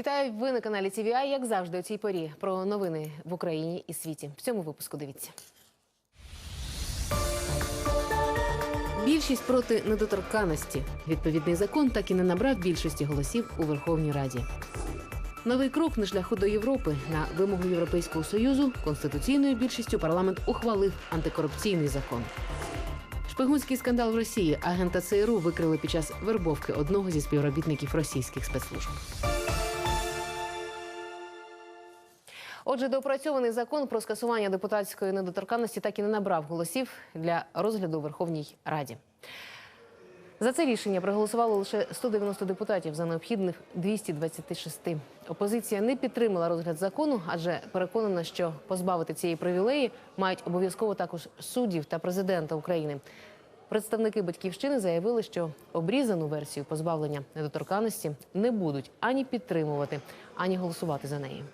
Вітаю ви на каналі TVI, як завжди, у цій порі про новини в Україні і світі. В цьому випуску дивіться. Більшість проти недоторканності. Відповідний закон так і не набрав більшості голосів у Верховній Раді. Новий крок на шляху до Європи на вимогу Європейського союзу конституційною більшістю парламент ухвалив антикорупційний закон. Шпигунський скандал в Росії агента ЦРУ викрили під час вербовки одного зі співробітників російських спецслужб. Отже, доопрацьований закон про скасування депутатської недоторканності так і не набрав голосів для розгляду у Верховній Раді. За це рішення проголосувало лише 190 депутатів за необхідних 226. Опозиція не підтримала розгляд закону, адже переконана, що позбавити цієї привілеї мають обов'язково також суддів та президента України. Представники батьківщини заявили, що обрізану версію позбавлення недоторканності не будуть ані підтримувати, ані голосувати за неї.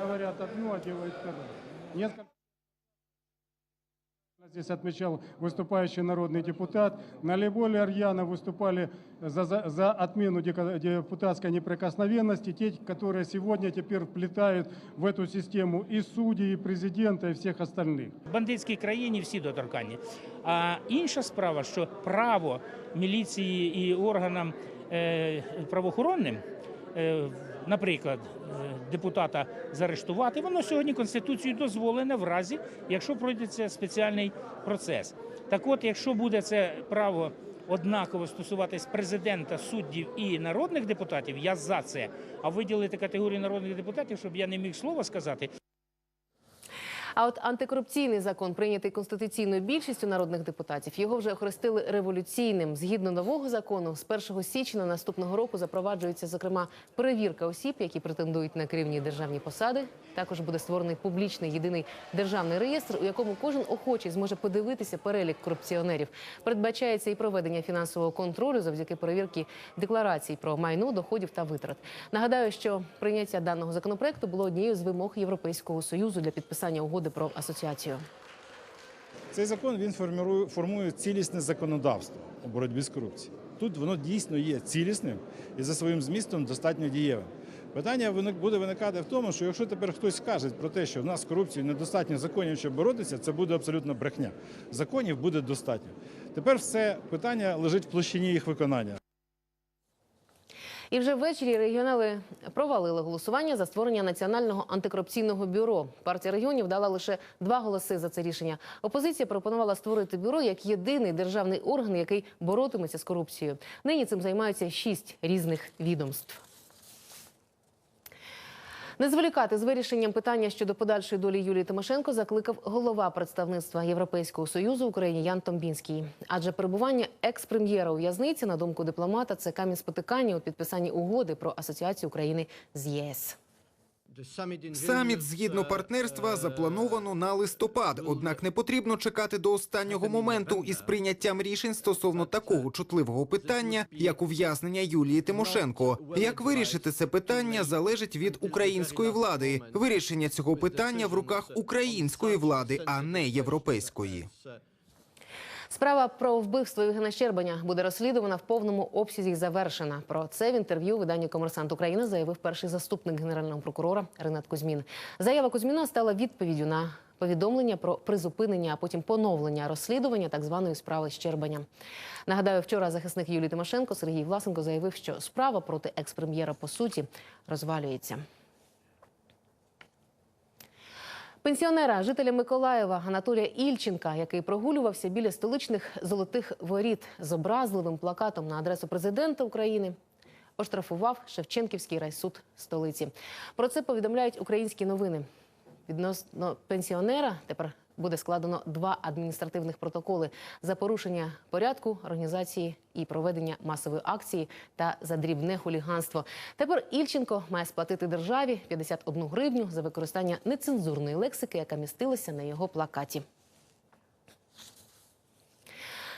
Говорят одно, а делают второе. Несколько Здесь отмечал выступающий народный депутат. Наиболее рьяно выступали за, за, за отмену дека- депутатской неприкосновенности, те, которые сегодня теперь вплетают в эту систему и судей, и президента, и всех остальных. В бандитській країні всі доторканні. А інша справа, що право міліції і органам е, правоохоронним, е, наприклад, е, депутата заарештувати, воно сьогодні Конституцією дозволене в разі, якщо пройдеться спеціальний процес. Так от, якщо буде це право однаково стосуватись президента, суддів і народних депутатів, я за це. А виділити категорію народних депутатів, щоб я не міг слова сказати, А от антикорупційний закон, прийнятий конституційною більшістю народних депутатів, його вже охрестили революційним. Згідно нового закону, з 1 січня наступного року запроваджується зокрема перевірка осіб, які претендують на керівні державні посади. Також буде створений публічний єдиний державний реєстр, у якому кожен охочий зможе подивитися перелік корупціонерів. Передбачається і проведення фінансового контролю завдяки перевірки декларацій про майно, доходів та витрат. Нагадаю, що прийняття даного законопроекту було однією з вимог Європейського союзу для підписання угоди про асоціацію. Цей закон він формує, формує цілісне законодавство у боротьбі з корупцією. Тут воно дійсно є цілісним і за своїм змістом достатньо дієвим. Питання буде виникати в тому, що якщо тепер хтось скаже про те, що в нас з корупцією недостатньо законів, щоб боротися, це буде абсолютно брехня. Законів буде достатньо. Тепер все питання лежить в площині їх виконання. І вже ввечері регіонали провалили голосування за створення національного антикорупційного бюро. Партія регіонів дала лише два голоси за це рішення. Опозиція пропонувала створити бюро як єдиний державний орган, який боротиметься з корупцією. Нині цим займаються шість різних відомств. Не зволікати з вирішенням питання щодо подальшої долі Юлії Тимошенко закликав голова представництва Європейського союзу в Україні Ян Томбінський. Адже перебування екс-прем'єра у в'язниці, на думку дипломата, це камінь спотикання у підписанні угоди про асоціацію України з ЄС. Саміт згідно партнерства заплановано на листопад. Однак не потрібно чекати до останнього моменту із прийняттям рішень стосовно такого чутливого питання, як ув'язнення Юлії Тимошенко. Як вирішити це питання залежить від української влади. Вирішення цього питання в руках української влади, а не європейської. Справа про вбивство Євгена Щербаня буде розслідувана в повному обсязі і завершена. Про це в інтерв'ю виданню Комерсант України заявив перший заступник генерального прокурора Ренат Кузьмін. Заява Кузьміна стала відповіддю на повідомлення про призупинення, а потім поновлення розслідування так званої справи Щербаня. Нагадаю, вчора захисник Юлії Тимошенко Сергій Власенко заявив, що справа проти екс-прем'єра по суті розвалюється. Пенсіонера, жителя Миколаєва Анатолія Ільченка, який прогулювався біля столичних золотих воріт з образливим плакатом на адресу президента України, оштрафував Шевченківський райсуд столиці. Про це повідомляють українські новини. Відносно пенсіонера тепер буде складено два адміністративних протоколи за порушення порядку організації і проведення масової акції та за дрібне хуліганство. Тепер Ільченко має сплатити державі 51 гривню за використання нецензурної лексики, яка містилася на його плакаті.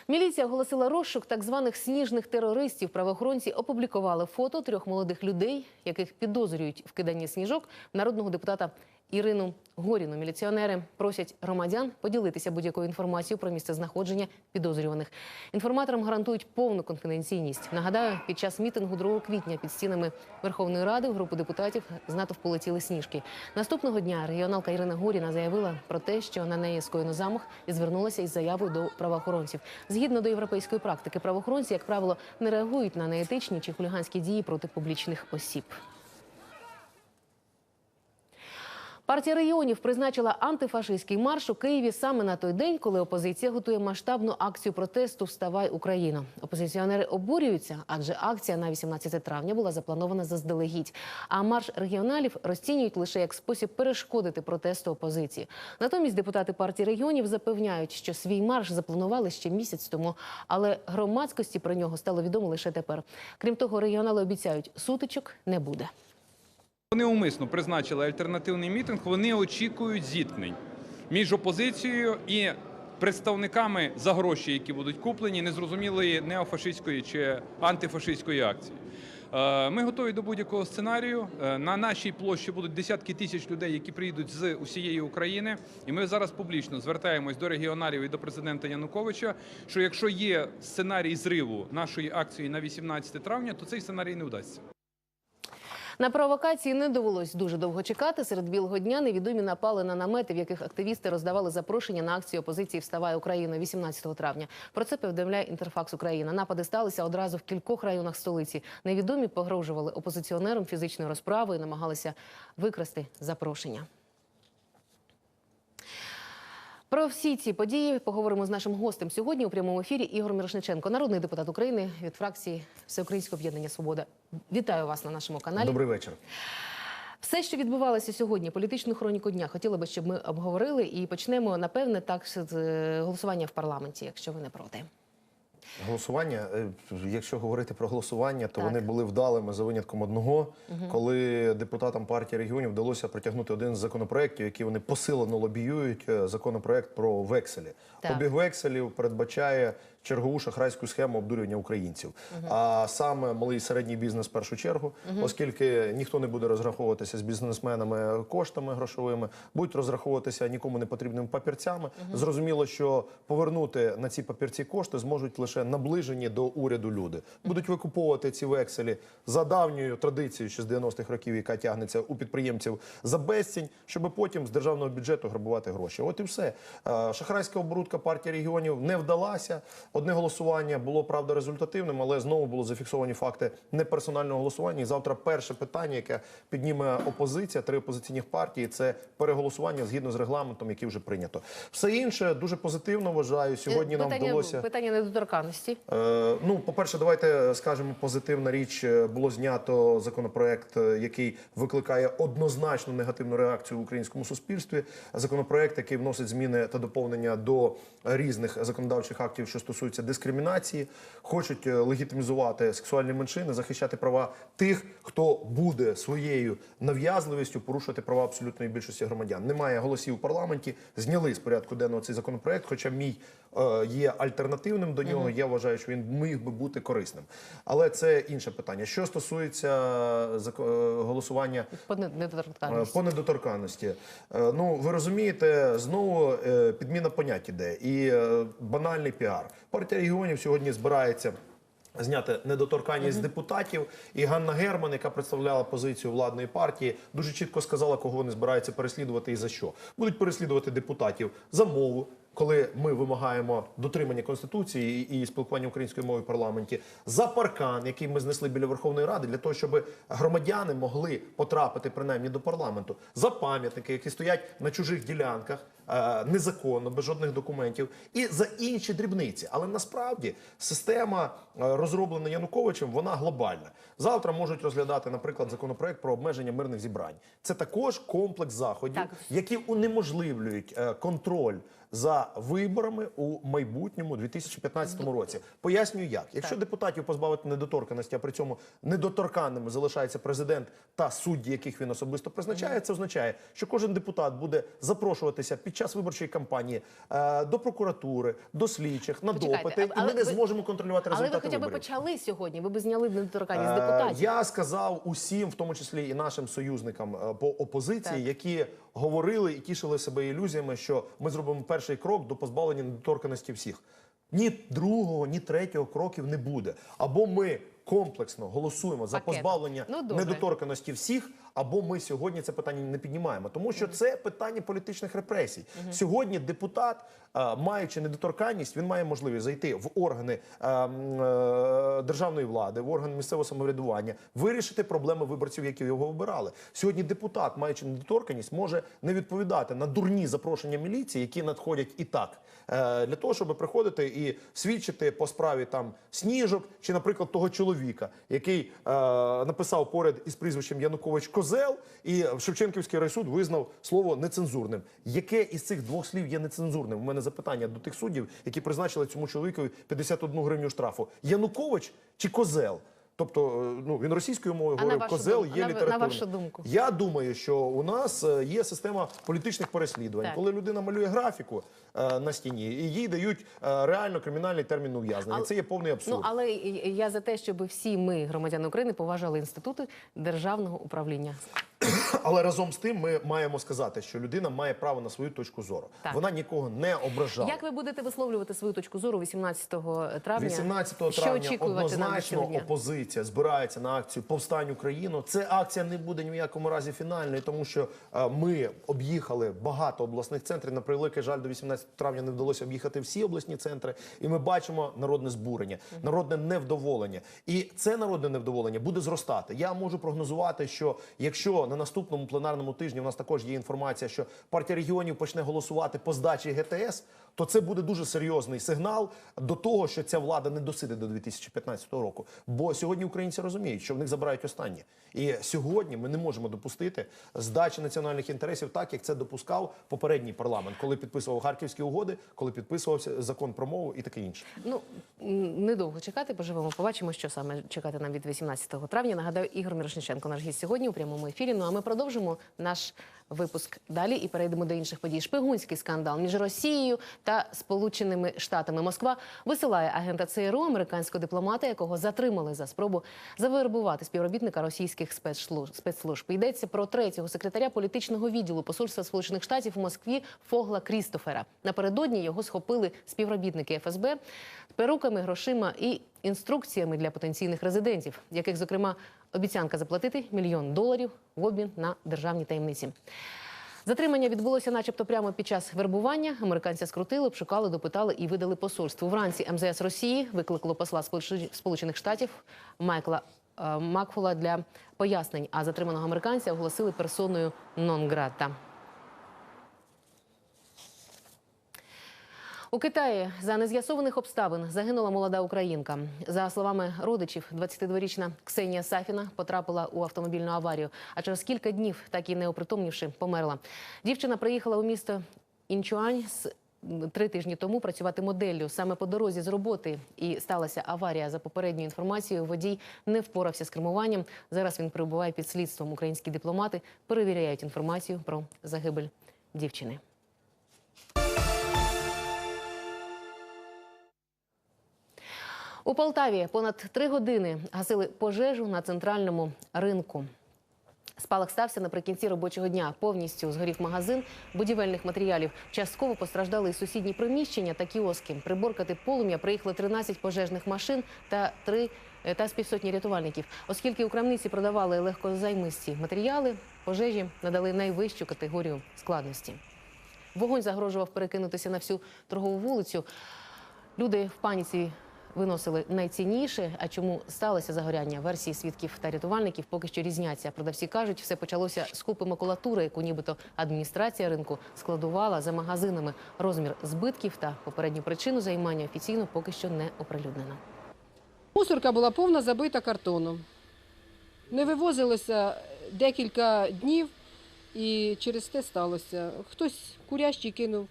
Міліція оголосила розшук так званих сніжних терористів. Правоохоронці опублікували фото трьох молодих людей, яких підозрюють в киданні сніжок народного депутата Ірину Горіну. Міліціонери просять громадян поділитися будь-якою інформацією про місце знаходження підозрюваних. Інформаторам гарантують повну конфіденційність. Нагадаю, під час мітингу 2 квітня під стінами Верховної Ради в групу депутатів з натовпу летіли сніжки. Наступного дня регіоналка Ірина Горіна заявила про те, що на неї скоєно замах і звернулася із заявою до правоохоронців. Згідно до європейської практики, правоохоронці, як правило, не реагують на неетичні чи хуліганські дії проти публічних осіб. Партія регіонів призначила антифашистський марш у Києві саме на той день, коли опозиція готує масштабну акцію протесту Вставай Україна. Опозиціонери обурюються, адже акція на 18 травня була запланована заздалегідь. А марш регіоналів розцінюють лише як спосіб перешкодити протесту опозиції. Натомість депутати партії регіонів запевняють, що свій марш запланували ще місяць тому, але громадськості про нього стало відомо лише тепер. Крім того, регіонали обіцяють, сутичок не буде. Вони умисно призначили альтернативний мітинг. Вони очікують зіткнень між опозицією і представниками за гроші, які будуть куплені, незрозумілої неофашистської чи антифашистської акції. Е, Ми готові до будь-якого сценарію. Е, На нашій площі будуть десятки тисяч людей, які приїдуть з усієї України. І ми зараз публічно звертаємось до регіоналів і до президента Януковича. Що якщо є сценарій зриву нашої акції на 18 травня, то цей сценарій не вдасться. На провокації не довелось дуже довго чекати. Серед білого дня невідомі напали на намети, в яких активісти роздавали запрошення на акцію опозиції Вставай Україна 18 травня. Про це повідомляє Інтерфакс Україна. Напади сталися одразу в кількох районах столиці. Невідомі погрожували опозиціонерам фізичною розправою, намагалися викрасти запрошення. Про всі ці події поговоримо з нашим гостем сьогодні у прямому ефірі. Ігор Мирошниченко, народний депутат України від фракції Всеукраїнського об'єднання Свобода. Вітаю вас на нашому каналі. Добрий вечір. Все, що відбувалося сьогодні, політичну хроніку дня, хотіла би, щоб ми обговорили і почнемо напевне так з е, голосування в парламенті, якщо ви не проти. Голосування, е, якщо говорити про голосування, то Так. вони були вдалими за винятком одного, коли депутатам партії регіонів вдалося протягнути один з законопроєктів, який вони посилено лобіюють, Законопроект законопроєкт про векселі. Так. Обіг векселів передбачає чергову шахрайську схему обдурювання українців. А саме малий і середній бізнес в першу чергу, оскільки ніхто не буде розраховуватися з бізнесменами коштами грошовими, будуть розраховуватися нікому не потрібними папірцями. Зрозуміло, що повернути на ці папірці кошти зможуть лише наближені до уряду люди. Будуть викуповувати ці векселі за давньою традицією, ще з 90-х років, яка тягнеться у підприємців за безцінь, щоб потім з державного бюджету грабувати гроші. От і все. Е, Шахрайська оборудка партії регіонів не вдалася. Одне голосування було правда результативним, але знову було зафіксовані факти неперсонального голосування. І завтра перше питання, яке підніме опозиція, три опозиційних партії, це переголосування згідно з регламентом, який вже прийнято. Все інше дуже позитивно вважаю. Сьогодні нам вдалося. питання недоторканності. Е, Ну, по-перше, давайте скажемо позитивна річ. Е, Було знято законопроект, е, який викликає однозначно негативну реакцію в українському суспільстві. Законопроект, який вносить зміни та доповнення до різних законодавчих актів, що стосуються дискримінації, хочуть е, легітимізувати сексуальні меншини, захищати права тих, хто буде своєю нав'язливістю порушувати права абсолютної більшості громадян. Немає голосів у парламенті, зняли з порядку денного цей законопроект. Хоча мій є альтернативним до нього. Я вважаю, що він міг би бути корисним. Але це інше питання. Що стосується е, голосування По Е, недоторканності. По недоторканності. Е, Ну, ви розумієте, знову е, підміна понять іде і е, банальний піар. Партія регіонів сьогодні збирається. Зняти недоторканність з депутатів, і Ганна Герман, яка представляла позицію владної партії, дуже чітко сказала, кого вони збираються переслідувати і за що. Будуть переслідувати депутатів за мову, коли ми вимагаємо дотримання конституції і спілкування української мови в парламенті, за паркан, який ми знесли біля Верховної Ради, для того, щоб громадяни могли потрапити принаймні до парламенту, за пам'ятники, які стоять на чужих ділянках е, незаконно, без жодних документів, і за інші дрібниці. Але насправді система е, розроблена Януковичем, вона глобальна. Завтра можуть розглядати, наприклад, законопроект про обмеження мирних зібрань. Це також комплекс заходів, Так. які унеможливлюють е, контроль за виборами у майбутньому 2015 році. Пояснюю, як якщо депутатів позбавити недоторканості, а при цьому недоторканними залишається президент та судді, яких він особисто призначає, це означає, що кожен депутат буде запрошуватися під час виборчої кампанії е, до прокуратури, до слідчих на Почекайте, допити, і але ми не ви- зможемо контролювати Але ви результати хоча б виборів. почали сьогодні. Ви б зняли недоторканність Е, депутатів. Я сказав усім, в тому числі і нашим союзникам е, по опозиції, Так. які говорили і тішили себе ілюзіями, що ми зробимо перший крок до позбавлення недоторканості всіх. Ні другого, ні третього кроків не буде. Або ми комплексно голосуємо за Пакетом. позбавлення Ну, добре. недоторканості всіх, або ми сьогодні це питання не піднімаємо, тому що це питання політичних репресій. Сьогодні депутат, е, маючи недоторканність, він має можливість зайти в органи е, м, е, державної влади, в органи місцевого самоврядування, вирішити проблеми виборців, які його обирали. Сьогодні депутат, маючи недоторканність, може не відповідати на дурні запрошення міліції, які надходять і так, е, для того, щоб приходити і свідчити по справі там сніжок чи, наприклад, того чоловіка, який написав поряд із прізвищем Янукович Козел, і Шевченківський райсуд визнав слово нецензурним. Яке із цих двох слів є нецензурним? У мене запитання до тих суддів, які призначили цьому чоловікові 51 гривню штрафу. Янукович чи Козел? Тобто, е, ну він російською мовою А говорив, козел думку- є ви- на вашу думку? Я думаю, що у нас е, є система політичних переслідувань, Так. коли людина малює графіку на стіні, і їй дають е, реально кримінальний термін ув'язнення. Але- Це є повний абсурд. Ну але я за те, щоб всі ми, громадяни України, поважали інститути державного управління. Але разом з тим ми маємо сказати, що людина має право на свою точку зору. Так. Вона нікого не ображала. Як ви будете висловлювати свою точку зору 18 травня? 18 травня від однозначно опозиція збирається на акцію Повстань Україну. Це акція не буде ні в якому разі фінальною, тому що е, ми об'їхали багато обласних центрів. На превеликий жаль, до 18 травня не вдалося об'їхати всі обласні центри, і ми бачимо народне збурення, народне невдоволення. І це народне невдоволення буде зростати. Я можу прогнозувати, що якщо на наступному пленарному тижні у нас також є інформація, що партія регіонів почне голосувати по здачі ГТС, то це буде дуже серйозний сигнал до того, що ця влада не досидить до 2015 року. Бо сьогодні українці розуміють, що в них забирають останнє. І сьогодні ми не можемо допустити здачі національних інтересів, так як це допускав попередній парламент, коли підписував харківські угоди, коли підписувався закон про мову і таке інше. Ну недовго чекати, поживемо. Побачимо, що саме чекати нам від 18 травня. Нагадаю, Ігор Мірошниченко, наш гість сьогодні у прямому ефірі. Ну а ми продовжимо наш випуск далі і перейдемо до інших подій. Шпигунський скандал між Росією та Сполученими Штатами. Москва висилає агента ЦРУ, американського дипломата, якого затримали за спробу завербувати співробітника російських спецслужб. Йдеться про третього секретаря політичного відділу посольства Сполучених Штатів у Москві Фогла Крістофера. Напередодні його схопили співробітники ФСБ перуками, грошима і інструкціями для потенційних резидентів, яких, зокрема, обіцянка заплатити мільйон доларів в обмін на державні таємниці. Затримання відбулося, начебто, прямо під час вербування. Американця скрутили, обшукали, допитали і видали посольству. Вранці МЗС Росії викликало посла Сполуч- Сполучених Штатів Майкла Макфола Макфула для пояснень. А затриманого американця оголосили персоною нон-грата. У Китаї за нез'ясованих обставин загинула молода українка. За словами родичів, 22-річна Ксенія Сафіна потрапила у автомобільну аварію. А через кілька днів, так і не опритомнівши, померла. Дівчина приїхала у місто Інчуань з три тижні тому працювати моделлю саме по дорозі з роботи. І сталася аварія. За попередньою інформацією, водій не впорався з кермуванням. Зараз він перебуває під слідством. Українські дипломати перевіряють інформацію про загибель дівчини. У Полтаві понад три години гасили пожежу на центральному ринку. Спалах стався наприкінці робочого дня. Повністю згорів магазин будівельних матеріалів. Частково постраждали і сусідні приміщення та кіоски. Приборкати полум'я приїхали 13 пожежних машин та три е, та з півсотні рятувальників. Оскільки у крамниці продавали легкозаймисті матеріали, пожежі надали найвищу категорію складності. Вогонь загрожував перекинутися на всю торгову вулицю. Люди в паніці виносили найцінніше. А чому сталося загоряння? Версії свідків та рятувальників поки що різняться. Продавці кажуть, все почалося з купи макулатури, яку нібито адміністрація ринку складувала за магазинами. Розмір збитків та попередню причину займання офіційно поки що не оприлюднено. Мусорка була повна забита картоном. Не вивозилося декілька днів і через те сталося. Хтось курящий кинув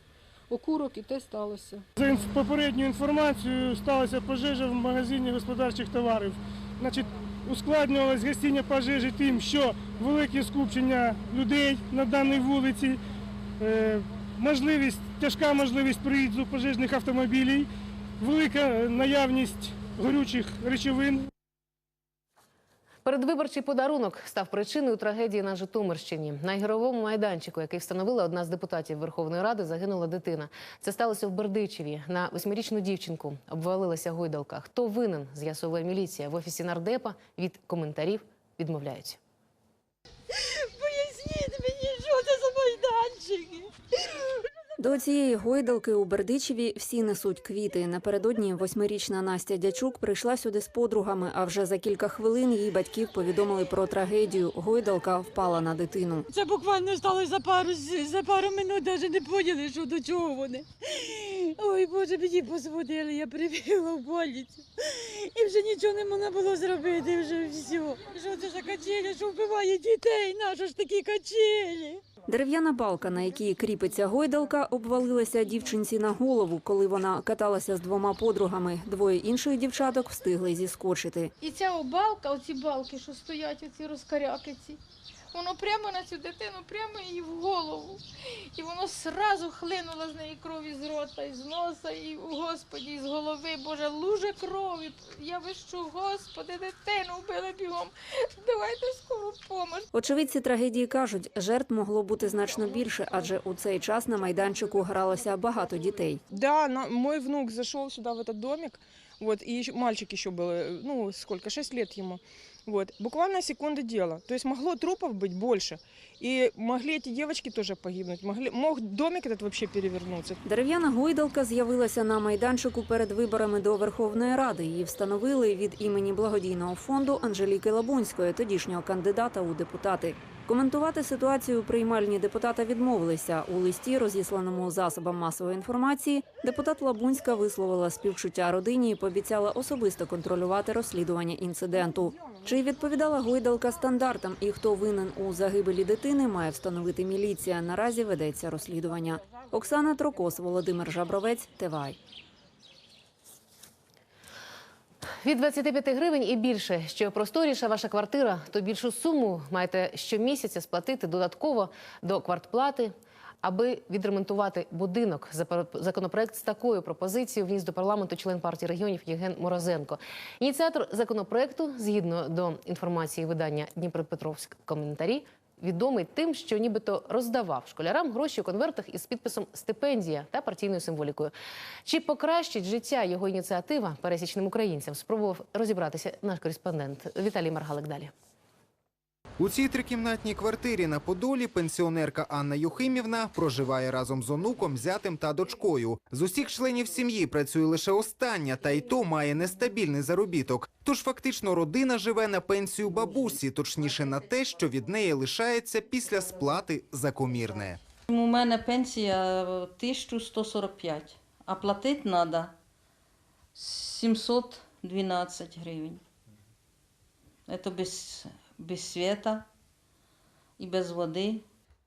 окурок і те сталося. За попередньою інформацією сталася пожежа в магазині господарчих товарів. Значить, ускладнювалось гасіння пожежі тим, що велике скупчення людей на даній вулиці, е, можливість, тяжка можливість приїзду пожежних автомобілів, велика наявність горючих речовин. Передвиборчий подарунок став причиною трагедії на Житомирщині. На ігровому майданчику, який встановила одна з депутатів Верховної Ради, загинула дитина. Це сталося в Бердичеві. На восьмирічну дівчинку обвалилася гойдалка. Хто винен, з'ясовує міліція. В офісі нардепа від коментарів відмовляються. Поясніть мені, що це за майданчики. До цієї гойдалки у Бердичеві всі несуть квіти. Напередодні восьмирічна Настя Дячук прийшла сюди з подругами, а вже за кілька хвилин її батьків повідомили про трагедію. Гойдалка впала на дитину. Це буквально сталося за пару за пару минут, навіть не поняли, що до чого вони. Ой, Боже, мені позвонили, я прибігла в больницю. І вже нічого не можна було зробити, вже все. Що це за качелі, що вбиває дітей? Нащо ж такі качелі? Дерев'яна балка, на якій кріпиться гойдалка, обвалилася дівчинці на голову, коли вона каталася з двома подругами. Двоє інших дівчаток встигли зіскочити. І ця балка, оці балки, що стоять, оці розкаряки ці, воно прямо на цю дитину, прямо її в голову. І воно сразу хлинуло з неї крові з рота, і з носа, і господі, і з голови. Боже, лужа крові. Я вищу, господи, дитину вбили бігом. Давайте скору помощь. Очевидці трагедії кажуть, жертв могло бути значно більше, адже у цей час на майданчику гралося багато дітей. Да, на, мой внук зашел сюда, в этот домик, вот, и ещё- мальчик еще был, э, ну, сколько, 6 лет ему. Вот, буквально секунды дела. То есть могло трупов быть больше. И могли эти девочки тоже погибнуть. Могли, мог домик этот вообще перевернуться. Дерев'яна гойдалка з'явилася на майданчику перед виборами до Верховної Ради. Її встановили від імені благодійного фонду Анжеліки Лабунської, тодішнього кандидата у депутати. Коментувати ситуацію у приймальні депутата відмовилися. У листі, розісланому засобам масової інформації, депутат Лабунська висловила співчуття родині і пообіцяла особисто контролювати розслідування інциденту. Чи відповідала гойдалка стандартам і хто винен у загибелі дитини, має встановити міліція. Наразі ведеться розслідування. Оксана Трокос, Володимир Жабровець, Тевай. Від 25 гривень і більше. Що просторіша ваша квартира, то більшу суму маєте щомісяця сплатити додатково до квартплати. Аби відремонтувати будинок, законопроект з такою пропозицією вніс до парламенту член партії регіонів Євген Морозенко. Ініціатор законопроекту, згідно до інформації видання Дніпропетровськ коментарі, відомий тим, що нібито роздавав школярам гроші у конвертах із підписом стипендія та партійною символікою. Чи покращить життя його ініціатива пересічним українцям? Спробував розібратися наш кореспондент Віталій Маргалик. Далі. У цій трикімнатній квартирі на Подолі пенсіонерка Анна Юхимівна проживає разом з онуком, зятем та дочкою. З усіх членів сім'ї працює лише остання, та й то має нестабільний заробіток. Тож фактично родина живе на пенсію бабусі, точніше на те, що від неї лишається після сплати за комірне. У мене пенсія 1145, а платити треба 712 гривень. Це без, без світа і без води.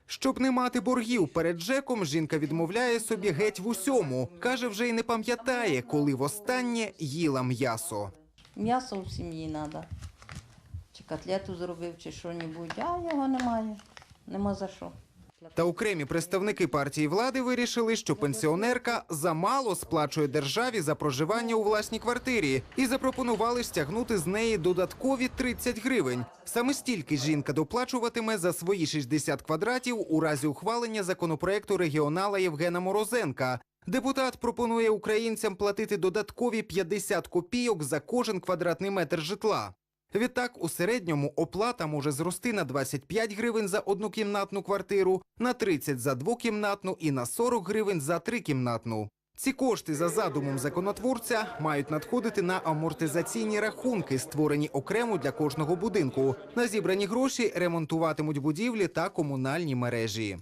Щоб не мати боргів перед ЖЕКом, жінка відмовляє собі геть в усьому. Каже, вже й не пам'ятає, коли востаннє їла м'ясо. М'ясо в сім'ї треба. Чи котлету зробив, чи що-небудь, а його немає. Нема за що. Та окремі представники партії влади вирішили, що пенсіонерка замало сплачує державі за проживання у власній квартирі і запропонували стягнути з неї додаткові 30 гривень. Саме стільки жінка доплачуватиме за свої 60 квадратів у разі ухвалення законопроекту регіонала Євгена Морозенка. Депутат пропонує українцям платити додаткові 50 копійок за кожен квадратний метр житла. Відтак, у середньому оплата може зрости на 25 гривень за однокімнатну квартиру, на 30 за двокімнатну і на 40 гривень за трикімнатну. Ці кошти за задумом законотворця мають надходити на амортизаційні рахунки, створені окремо для кожного будинку. На зібрані гроші ремонтуватимуть будівлі та комунальні мережі.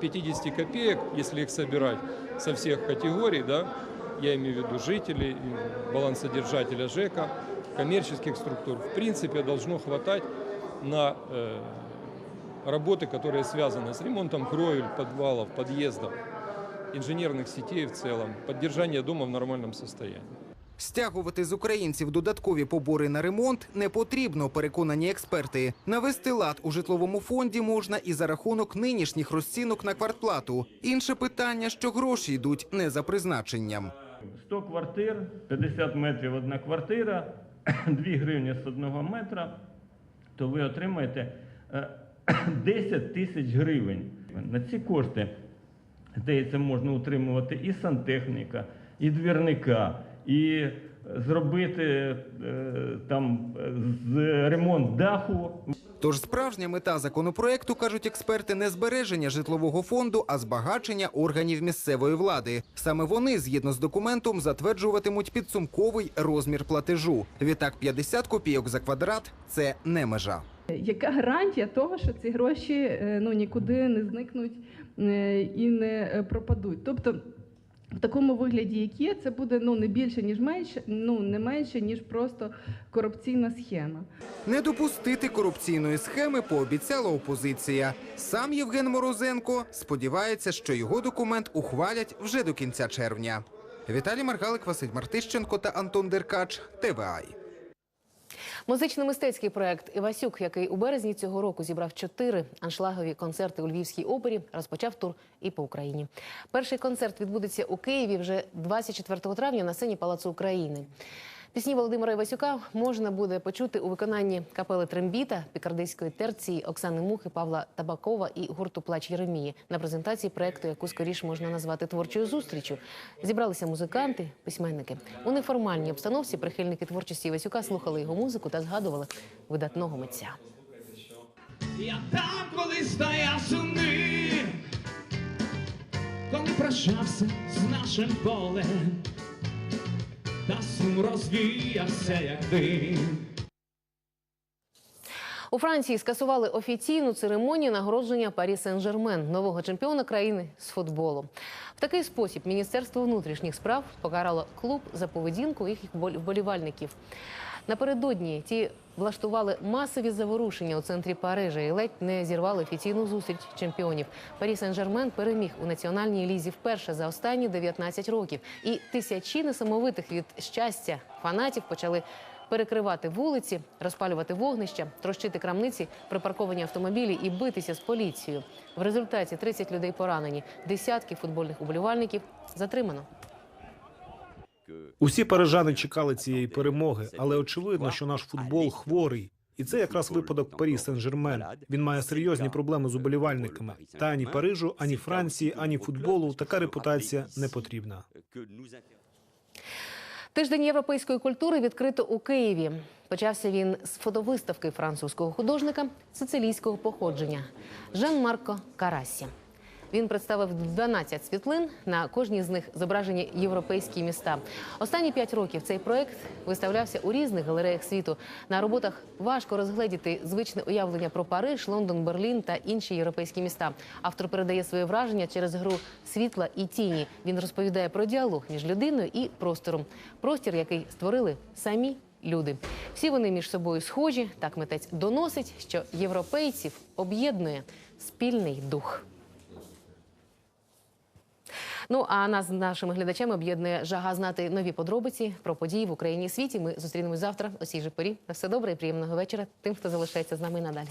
50 копеек, если их собирать со всех категорий, да, я имею в виду жителей, и балансодержателя ЖЭКа, коммерческих структур, в принципе, должно хватать на э, работы, которые связаны с ремонтом кровель, подвалов, подъездов, инженерных сетей в целом, поддержание дома в нормальном состоянии. Стягувати з українців додаткові побори на ремонт не потрібно, переконані експерти. Навести лад у житловому фонді можна і за рахунок нинішніх розцінок на квартплату. Інше питання, що гроші йдуть не за призначенням. 100 квартир, 50 метрів одна квартира, 2 гривні з одного метра. то ви отримаєте е, 10 тисяч гривень. На ці кошти, здається, можна утримувати і сантехніка, і двірника, і зробити е, там е, ремонт даху Тож справжня мета законопроекту, кажуть експерти, не збереження житлового фонду, а збагачення органів місцевої влади. Саме вони, згідно з документом, затверджуватимуть підсумковий розмір платежу. Відтак 50 копійок за квадрат це не межа. Яка гарантія того, що ці гроші е, ну, нікуди не зникнуть е, і не пропадуть? Тобто, в такому вигляді, як є, це буде ну, не більше, ніж менше, ну не менше, ніж просто корупційна схема. Не допустити корупційної схеми пообіцяла опозиція. Сам Євген Морозенко сподівається, що його документ ухвалять вже до кінця червня. Віталій Маргалик, Василь Мартищенко та Антон Деркач. ТВАЙ. Музично-мистецький проект Івасюк, який у березні цього року зібрав чотири аншлагові концерти у Львівській опері, розпочав тур і по Україні. Перший концерт відбудеться у Києві вже 24 травня на сцені Палацу України. Пісні Володимира Івасюка можна буде почути у виконанні капели Трембіта, пікардийської терції Оксани Мухи, Павла Табакова і гурту Плач Єремії на презентації проекту, яку скоріш можна назвати творчою зустрічю. Зібралися музиканти, письменники. У неформальній обстановці прихильники творчості Івасюка слухали його музику та згадували видатного митця. Я там колись стояв сумний, коли прощався з нашим полем, та сум розвіявся, як дим. У Франції скасували офіційну церемонію нагородження Парі Сен-Жермен, нового чемпіона країни з футболу. В такий спосіб Міністерство внутрішніх справ покарало клуб за поведінку вболь- вболівальників. Напередодні ті влаштували масові заворушення у центрі Парижа і ледь не зірвали офіційну зустріч чемпіонів. Парі Сен-Жермен переміг у національній лізі вперше за останні 19 років. І тисячі несамовитих від щастя фанатів почали перекривати вулиці, розпалювати вогнища, трощити крамниці, припарковані автомобілі і битися з поліцією. В результаті 30 людей поранені, десятки футбольних уболівальників затримано. Усі парижани чекали цієї перемоги, але очевидно, що наш футбол хворий. І це якраз випадок Парі Сен-Жермен. Він має серйозні проблеми з уболівальниками. Та ані Парижу, ані Франції, ані футболу така репутація не потрібна. Тиждень європейської культури відкрито у Києві. Почався він з фотовиставки французького художника сицилійського походження Жан-Марко Карасі. Він представив 12 світлин. На кожній з них зображені європейські міста. Останні п'ять років цей проект виставлявся у різних галереях світу. На роботах важко розгледіти звичне уявлення про Париж, Лондон, Берлін та інші європейські міста. Автор передає своє враження через гру світла і тіні. Він розповідає про діалог між людиною і простором. Простір, який створили самі люди. Всі вони між собою схожі. Так митець доносить, що європейців об'єднує спільний дух. Ну а нас з нашими глядачами об'єднує жага знати нові подробиці про події в Україні і світі. Ми зустрінемось завтра о цій же порі. На все добре і приємного вечора тим, хто залишається з нами надалі.